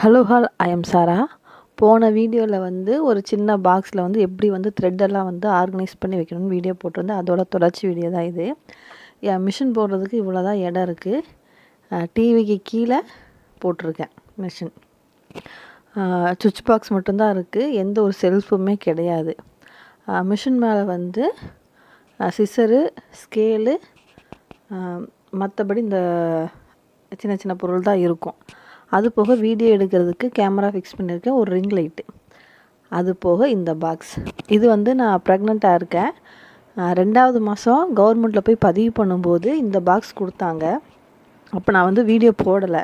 Hello all I am Sara போன வீடியோவில் வந்து ஒரு சின்ன பாக்ஸில் வந்து எப்படி வந்து த்ரெட்டெல்லாம் வந்து ஆர்கனைஸ் பண்ணி வைக்கணும்னு வீடியோ போட்டிருந்தேன். அதோட தொடர்ச்சி வீடியோ தான் இது. என் மிஷின் போடுறதுக்கு இவ்வளோ தான் இடம் இருக்குது டிவிக்கு கீழே போட்டிருக்கேன் மிஷின் சுவிட்ச் பாக்ஸ் மட்டும்தான் இருக்குது எந்த ஒரு செல்ஃபுமே கிடையாது. மிஷின் மேலே வந்து சிசரு ஸ்கேலு மற்றபடி இந்த சின்ன சின்ன பொருள் தான் இருக்கும். அது போக வீடியோ எடுக்கிறதுக்கு கேமரா ஃபிக்ஸ் பண்ணியிருக்கேன் ஒரு ரிங் லைட்டு அது போக இந்த பாக்ஸ் இது வந்து நான் ப்ரெக்னெண்ட்டாக இருக்கேன். ரெண்டாவது மாதம் கவர்மெண்ட்டில் போய் பதிவு பண்ணும்போது இந்த பாக்ஸ் கொடுத்தாங்க. அப்போ நான் வந்து வீடியோ போடலை.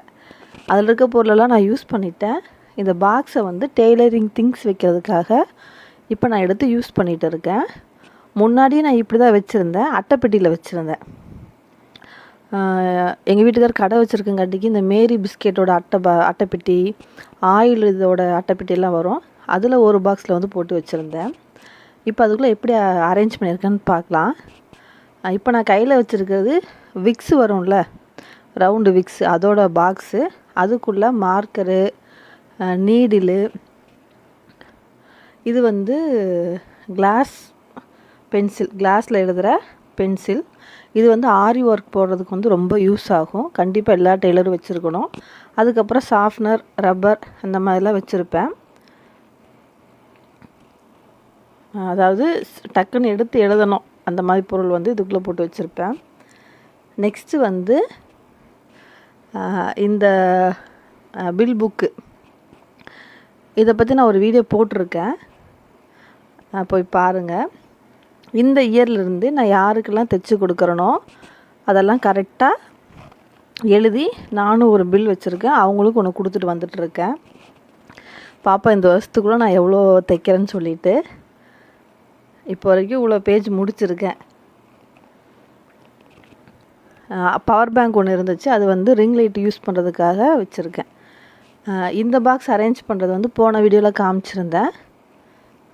அதில் இருக்க பொருளெல்லாம் நான் யூஸ் பண்ணிட்டேன். இந்த பாக்ஸை வந்து டெய்லரிங் திங்ஸ் வைக்கிறதுக்காக இப்போ நான் எடுத்து யூஸ் பண்ணிகிட்டு இருக்கேன். முன்னாடியே நான் இப்படி தான் வச்சுருந்தேன். அட்டைப்பெட்டியில் வச்சுருந்தேன். எங்கள் வீட்டுக்கார் கடை வச்சுருக்கங்காட்டிக்கு இந்த மேரி பிஸ்கெட்டோட அட்டை ப அட்டைப்பெட்டி ஆயில் இதோட அட்டைப்பெட்டியெல்லாம் வரும். அதில் ஒரு பாக்ஸில் வந்து போட்டு வச்சுருந்தேன். இப்போ அதுக்குள்ளே எப்படி அரேஞ்ச் பண்ணியிருக்கேன்னு பார்க்கலாம். இப்போ நான் கையில் வச்சுருக்கிறது விக்ஸ் வரும்ல? ரவுண்டு விக்ஸ் அதோட பாக்ஸு அதுக்குள்ளே மார்க்கரு நீடிலு இது வந்து கிளாஸ் பென்சில் கிளாஸில் எழுதுகிற பென்சில். இது வந்து ஆரி ஒர்க் போடுறதுக்கு வந்து ரொம்ப யூஸ் ஆகும். கண்டிப்பாக எல்லா டெய்லரும் வச்சுருக்கணும். அதுக்கப்புறம் சாஃப்னர் ரப்பர் அந்த மாதிரிலாம் வச்சுருப்பேன். அதாவது டக்குன்னு எடுத்து எழுதணும். அந்த மாதிரி பொருள் வந்து இதுக்குள்ளே போட்டு வச்சுருப்பேன். நெக்ஸ்ட்டு வந்து இந்த பில் புக்கு இதை பற்றி நான் ஒரு வீடியோ போட்டிருக்கேன். போய் பாருங்கள் இந்த இயர்லேருந்து நான் யாருக்கெல்லாம் தைச்சி கொடுக்குறனோ அதெல்லாம் கரெக்டாக எழுதி நானும் ஒரு பில் வச்சுருக்கேன். அவங்களுக்கு ஒன்று கொடுத்துட்டு வந்துட்டுருக்கேன். பாப்பா இந்த வருஷத்துக்குள்ளே நான் எவ்வளோ தைக்கிறேன்னு சொல்லிட்டு இப்போ வரைக்கும் இவ்வளோ பேஜ் முடிச்சிருக்கேன். பவர் பேங்க் ஒன்று இருந்துச்சு. அது வந்து ரிங் லைட் யூஸ் பண்ணுறதுக்காக வச்சுருக்கேன். இந்த பாக்ஸ் அரேஞ்ச் பண்ணுறது வந்து போன வீடியோவில் காமிச்சிருந்தேன்.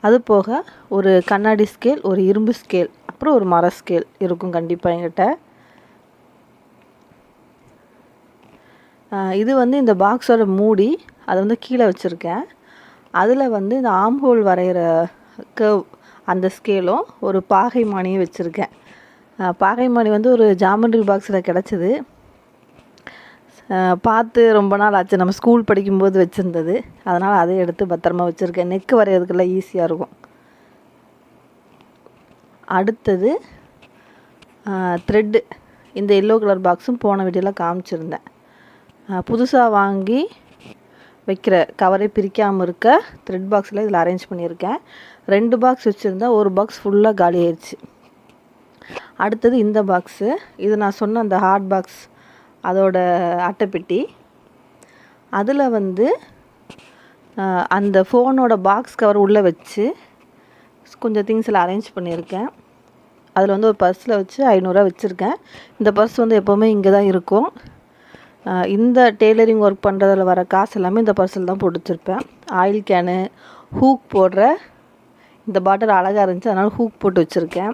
அது போக ஒரு கண்ணாடி ஸ்கேல் ஒரு இரும்பு ஸ்கேல் அப்புறம் ஒரு மர ஸ்கேல் இருக்கும் கண்டிப்பாக எங்கிட்ட இது வந்து இந்த பாக்ஸோட மூடி அதை வந்து கீழே வச்சுருக்கேன். அதில் வந்து இந்த ஆம்ஹோல் வரைகிற கர்வ் அந்த ஸ்கேலும் ஒரு பாகை மானியும் வச்சுருக்கேன். பாகை மானி வந்து ஒரு ஜாமெண்ட்ரி பாக்ஸில் கிடச்சிது. பார்த்து ரொம்ப நாள் ஆச்சு. நம்ம ஸ்கூல் படிக்கும்போது வச்சுருந்தது. அதனால் அதை எடுத்து பத்திரமா வச்சுருக்கேன். நெக்கு வரையிறதுக்கெல்லாம் ஈஸியாக இருக்கும். அடுத்தது த்ரெட்டு இந்த எல்லோ கலர் பாக்ஸும் போன வீடியோவில் காமிச்சிருந்தேன். புதுசாக வாங்கி வைக்கிற கவரை பிரிக்காமல் இருக்க த்ரெட் பாக்ஸில் இதில் அரேஞ்ச் பண்ணியிருக்கேன். ரெண்டு பாக்ஸ் வச்சுருந்தேன் ஒரு பாக்ஸ் ஃபுல்லாக காலி ஆயிடுச்சு அடுத்தது இந்த பாக்ஸு இது நான் சொன்ன அந்த ஹார்ட் பாக்ஸ் அதோட அட்டைப்பெட்டி. அதில் வந்து அந்த ஃபோனோட பாக்ஸ் கவர் உள்ளே வச்சு கொஞ்சம் திங்ஸில் அரேஞ்ச் பண்ணியிருக்கேன். அதில் வந்து ஒரு பர்ஸில் வச்சு ஐநூறுரூவா வச்சுருக்கேன். இந்த பர்ஸ் வந்து எப்போவுமே இங்கே தான் இருக்கும் இந்த டெய்லரிங் ஒர்க் பண்ணுறதில் வர காசு எல்லாமே இந்த பர்ஸில் தான் போட்டு வச்சுருப்பேன் ஆயில் கேனு ஹூக் போடுற இந்த பாட்டில் அழகாக இருந்துச்சு அதனால் ஹூக் போட்டு வச்சுருக்கேன்.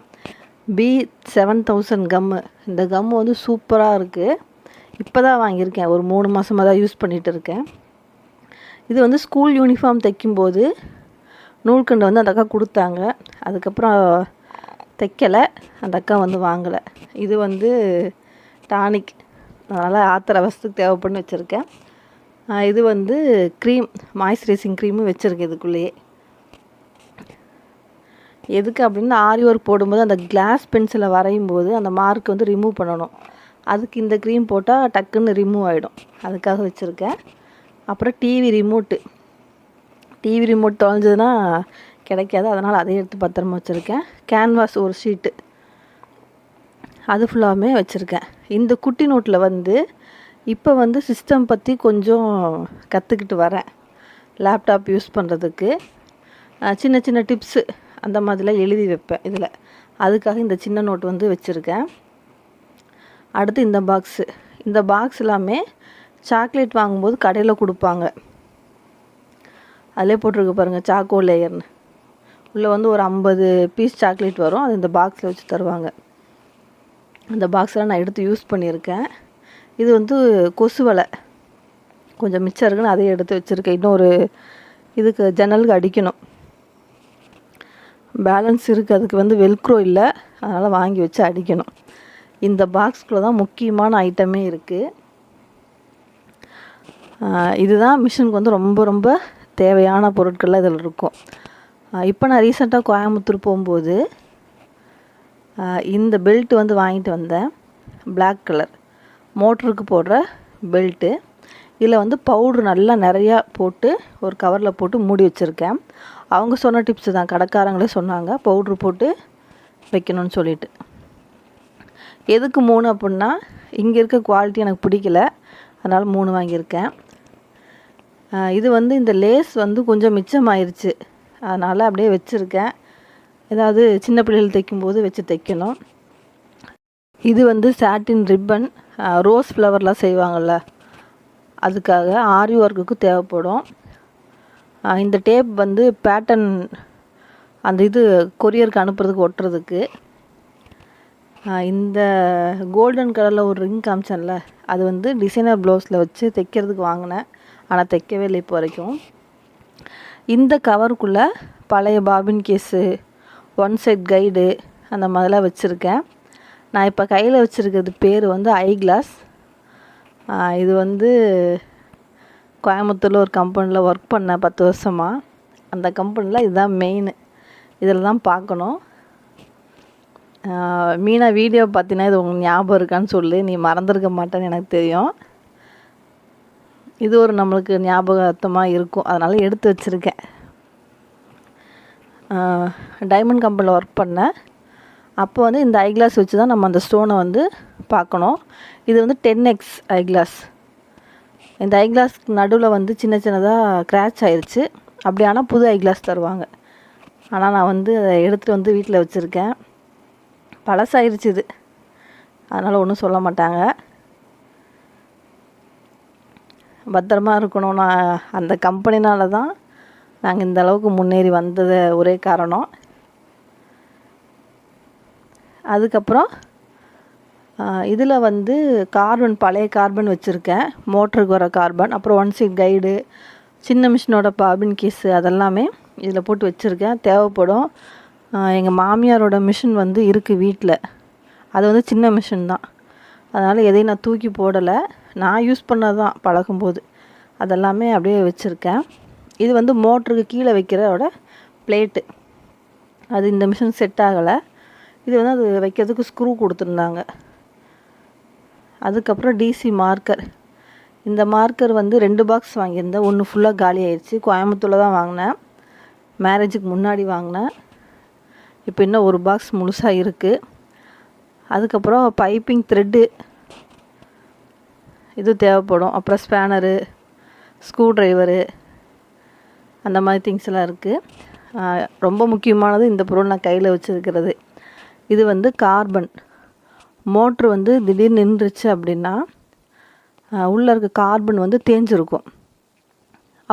பி செவன் தௌசண்ட் கம்மு இந்த கம்மு வந்து சூப்பராக இருக்குது இப்போ தான் வாங்கியிருக்கேன். ஒரு மூணு மாதமாக தான் யூஸ் பண்ணிகிட்டு இருக்கேன். இது வந்து ஸ்கூல் யூனிஃபார்ம் தைக்கும்போது நூல்கண்டு வந்து அந்த அக்கா கொடுத்தாங்க. அதுக்கப்புறம் தைக்கலை. அந்த அக்கா வந்து வாங்கலை. இது வந்து டானிக். அதனால் ஆத்திர அவசத்துக்கு தேவைப்படுன்னு வச்சுருக்கேன். இது வந்து க்ரீம் மாய்ஸ்சரைசிங் க்ரீமும் வச்சுருக்கேன் இதுக்குள்ளேயே. எதுக்கு அப்படின்னா ஆரி ஒர்க் போடும்போது அந்த கிளாஸ் பென்சிலை வரையும் போது அந்த மார்க் வந்து ரிமூவ் பண்ணணும். அதுக்கு இந்த க்ரீம் போட்டால் டக்குன்னு ரிமூவ் ஆகிடும் அதுக்காக வச்சுருக்கேன். அப்புறம் டிவி ரிமோட்டு டிவி ரிமோட் தொலைஞ்சதுன்னா கிடைக்காது. அதனால் அதையும் எடுத்து பத்திரமா வச்சுருக்கேன். கேன்வாஸ் ஒரு ஷீட்டு அது ஃபுல்லாகவுமே வச்சுருக்கேன். இந்த குட்டி நோட்டில் வந்து இப்போ வந்து சிஸ்டம் பற்றி கொஞ்சம் கற்றுக்கிட்டு வரேன். லேப்டாப் யூஸ் பண்ணுறதுக்கு சின்ன சின்ன டிப்ஸு அந்த மாதிரிலாம் எழுதி வைப்பேன் இதில். அதுக்காக இந்த சின்ன நோட் வந்து வச்சுருக்கேன். அடுத்து இந்த பாக்ஸு இந்த பாக்ஸ் எல்லாமே சாக்லேட் வாங்கும்போது கடையில் கொடுப்பாங்க. அதிலே போட்டிருக்கு பாருங்கள் சாக்கோ லேயர்னு உள்ளே வந்து ஒரு ஐம்பது பீஸ் சாக்லேட் வரும். அது இந்த பாக்ஸில் வச்சு தருவாங்க. அந்த பாக்ஸெலாம் நான் எடுத்து யூஸ் பண்ணியிருக்கேன். இது வந்து கொசு வலை. கொஞ்சம் மிச்சம் இருக்குன்னு அதையும் எடுத்து வச்சுருக்கேன். இன்னும் ஒரு இதுக்கு ஜன்னலுக்கு அடிக்கணும். பேலன்ஸ் இருக்குது அதுக்கு வந்து வெல்க்ரோ இல்லை. அதனால் வாங்கி வச்சு அடிக்கணும். இந்த பாக்ஸ்குள்ளே தான் முக்கியமான ஐட்டமே இருக்குது இதுதான் மிஷினுக்கு வந்து ரொம்ப ரொம்ப தேவையான பொருட்கள்லாம் இதில் இருக்கும். இப்போ நான் ரீசெண்டாக கோயம்புத்தூர் போகும்போது இந்த பெல்ட் வந்து வாங்கிட்டு வந்தேன். பிளாக் கலர் மோட்டருக்கு போடுற பெல்ட்டு இதில் வந்து பவுட்ரு நல்லா நிறையா போட்டு ஒரு கவரில் போட்டு மூடி வச்சுருக்கேன். அவங்க சொன்ன டிப்ஸு தான். கடைக்காரங்களே சொன்னாங்க பவுட்ரு போட்டு வைக்கணும்னு சொல்லிட்டு. எதுக்கு மூணு அப்படின்னா இங்கே இருக்க குவாலிட்டி எனக்கு பிடிக்கல. அதனால் மூணு வாங்கியிருக்கேன். இது வந்து இந்த லேஸ் வந்து கொஞ்சம் மிச்சமாயிருச்சு. அதனால் அப்படியே வச்சுருக்கேன். ஏதாவது சின்ன பிள்ளைகள் தைக்கும்போது வச்சு தைக்கணும். இது வந்து சாட்டின் ரிப்பன் ரோஸ் ஃப்ளவர்லாம் செய்வாங்கள்ல அதுக்காக ஆரி ஒர்க்குக்கு தேவைப்படும். இந்த டேப் வந்து பேட்டன் அந்த இது கொரியருக்கு அனுப்புறதுக்கு ஒட்டுறதுக்கு. இந்த கோல்டன் கலரில் ஒரு ரிங் காமிச்சேன்ல அது வந்து டிசைனர் ப்ளவுஸில் வச்சு தைக்கிறதுக்கு வாங்கினேன். ஆனால் தைக்கவே இல்லை இப்போ வரைக்கும். இந்த கவருக்குள்ளே பழைய bobbin case one side guide அந்த மாதிரிலாம் வச்சுருக்கேன். நான் இப்போ கையில் வச்சுருக்கிறது பேர் வந்து ஐ கிளாஸ் இது வந்து கோயம்புத்தூரில் ஒரு கம்பெனியில் ஒர்க் பண்ணேன் பத்து வருஷமாக அந்த கம்பெனியில் இதுதான் மெயின் இதில் தான் பார்க்கணும். மீனா வீடியோ பார்த்தீங்கன்னா இது உங்களுக்கு ஞாபகம் இருக்கான்னு சொல்லு. நீ மறந்துருக்க மாட்டேன்னு எனக்கு தெரியும். இது ஒரு நம்மளுக்கு ஞாபகத்தமாக இருக்கும். அதனால் எடுத்து வச்சுருக்கேன். டைமண்ட் கம்பெனியில் ஒர்க் பண்ணேன். அப்போ வந்து இந்த ஐ கிளாஸ் வச்சு தான் நம்ம அந்த ஸ்டோனை வந்து பார்க்கணும். இது வந்து டென் எக்ஸ் ஐ கிளாஸ் இந்த ஐ கிளாஸ்க்கு நடுவில் வந்து சின்ன சின்னதாக க்ராச் ஆயிடுச்சு அப்படி ஆனால் புது ஐ கிளாஸ் தருவாங்க. ஆனால் நான் வந்து அதை எடுத்துகிட்டு வந்து வீட்டில் வச்சுருக்கேன். பழசாயிருச்சு இது. அதனால் ஒன்றும் சொல்ல மாட்டாங்க. பத்திரமா இருக்கணும். நான் அந்த கம்பெனினால தான் நாங்கள் இந்த அளவுக்கு முன்னேறி வந்தது ஒரே காரணம். அதுக்கப்புறம் இதில் வந்து கார்பன் பழைய கார்பன் வச்சுருக்கேன். மோட்டருக்கு வர கார்பன். அப்புறம் ஒன் சீட் கைடு சின்ன மிஷினோட பாபின் கேஸு அதெல்லாமே இதில் போட்டு வச்சுருக்கேன். தேவைப்படும். எங்கள் மாமியாரோட மிஷின் வந்து இருக்குது வீட்டில் அது வந்து சின்ன மிஷின் தான். அதனால் எதையும் நான் தூக்கி போடலை. நான் யூஸ் பண்ணது தான் பழகும்போது. அதெல்லாமே அப்படியே வச்சுருக்கேன். இது வந்து மோட்டருக்கு கீழே வைக்கிறதோட பிளேட்டு. அது இந்த மிஷின் செட் ஆகலை. இது வந்து அது வைக்கிறதுக்கு ஸ்க்ரூ கொடுத்துருந்தாங்க. அதுக்கப்புறம் டிசி மார்க்கர். இந்த மார்க்கர் வந்து ரெண்டு பாக்ஸ் வாங்கியிருந்தேன். ஒன்று ஃபுல்லாக காலி ஆயிடுச்சு கோயம்புத்தூரில் தான் வாங்கினேன். மேரேஜுக்கு முன்னாடி வாங்கினேன். இப்போ இன்னும் ஒரு பாக்ஸ் முழுசாக இருக்குது அதுக்கப்புறம் பைப்பிங் த்ரெட்டு இது தேவைப்படும். அப்புறம் ஸ்பேனரு ஸ்க்ரூ ட்ரைவரு அந்த மாதிரி திங்ஸ் எல்லாம் இருக்குது ரொம்ப முக்கியமானது இந்த பொருள் நான் கையில் வச்சுருக்கிறது. இது வந்து கார்பன் மோட்ரு வந்து திடீர் நின்றுச்சு அப்படின்னா உள்ளே இருக்க கார்பன் வந்து தேஞ்சிருக்கும்.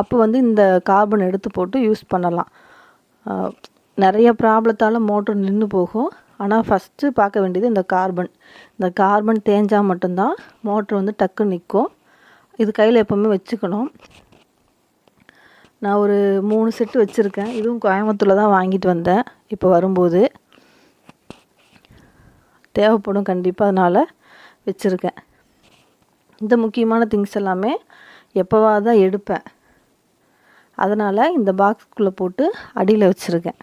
அப்போ வந்து இந்த கார்பன் எடுத்து போட்டு யூஸ் பண்ணலாம். நிறைய ப்ராப்ளத்தால் மோட்ரு நின்று போகும். ஆனால் ஃபஸ்ட்டு பார்க்க வேண்டியது இந்த கார்பன் இந்த கார்பன் தேஞ்சால் மட்டும்தான் மோட்ரு வந்து டக்கு நிற்கும். இது கையில் எப்போவுமே வச்சுக்கணும். நான் ஒரு மூணு செட்டு வச்சுருக்கேன். இதுவும் கோயம்புத்தூரில் தான் வாங்கிட்டு வந்தேன். இப்போ வரும்போது தேவைப்படும் கண்டிப்பாக அதனால் வச்சுருக்கேன். இந்த முக்கியமான திங்ஸ் எல்லாமே எப்போவா தான் எடுப்பேன். அதனால் இந்த பாக்ஸ்குள்ளே போட்டு அடியில் வச்சுருக்கேன்.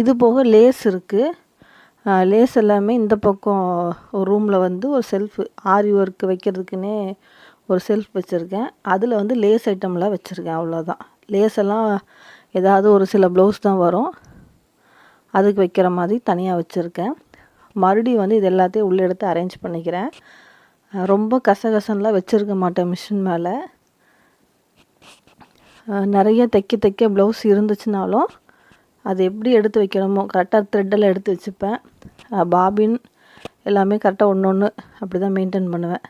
இது போக லேஸ் இருக்குது லேஸ் எல்லாமே இந்த பக்கம் ஒரு ரூமில் வந்து ஒரு செல்ஃப் ஆரி ஒர்க் வைக்கிறதுக்குன்னே ஒரு செல்ஃப் வச்சுருக்கேன். அதில் வந்து லேஸ் ஐட்டம்லாம் வச்சுருக்கேன் அவ்வளோதான் லேஸ் எல்லாம் ஏதாவது ஒரு சில ப்ளவுஸ் தான் வரும். அதுக்கு வைக்கிற மாதிரி தனியாக வச்சுருக்கேன். மறுபடியும் வந்து இது எல்லாத்தையும் உள்ளே எடுத்து அரேஞ்ச் பண்ணிக்கிறேன். ரொம்ப கசகசன்லாம் வச்சுருக்க மாட்டேன் மிஷின் மேலே. நிறைய தைக்க தைக்க ப்ளவுஸ் இருந்துச்சுனாலும் அது எப்படி எடுத்து வைக்கணுமோ கரெக்டாக த்ரெட்டெல்லாம் எடுத்து வச்சுப்பேன். பாபின் எல்லாமே கரெக்டாக ஒன்று ஒன்று அப்படி தான் மெயின்டைன் பண்ணுவேன்.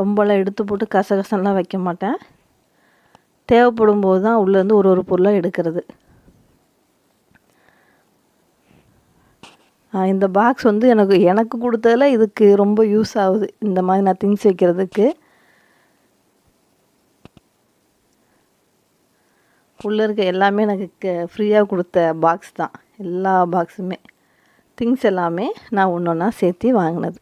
ரொம்பலாம் எடுத்து போட்டு கசகசன்லாம் வைக்க மாட்டேன். தேவைப்படும் போது தான் உள்ளேருந்து ஒரு ஒரு பொருளாக எடுக்கிறது. இந்த பாக்ஸ் வந்து எனக்கு எனக்கு கொடுத்ததில் இதுக்கு ரொம்ப யூஸ் ஆகுது. இந்த மாதிரி நான் திங்ஸ் வைக்கிறதுக்கு. உள்ளே இருக்க எல்லாமே எனக்கு ஃப்ரீயாக கொடுத்த பாக்ஸ் தான். எல்லா பாக்ஸுமே திங்ஸ் எல்லாமே நான் ஒன்று ஒன்றா சேர்த்து வாங்கினது.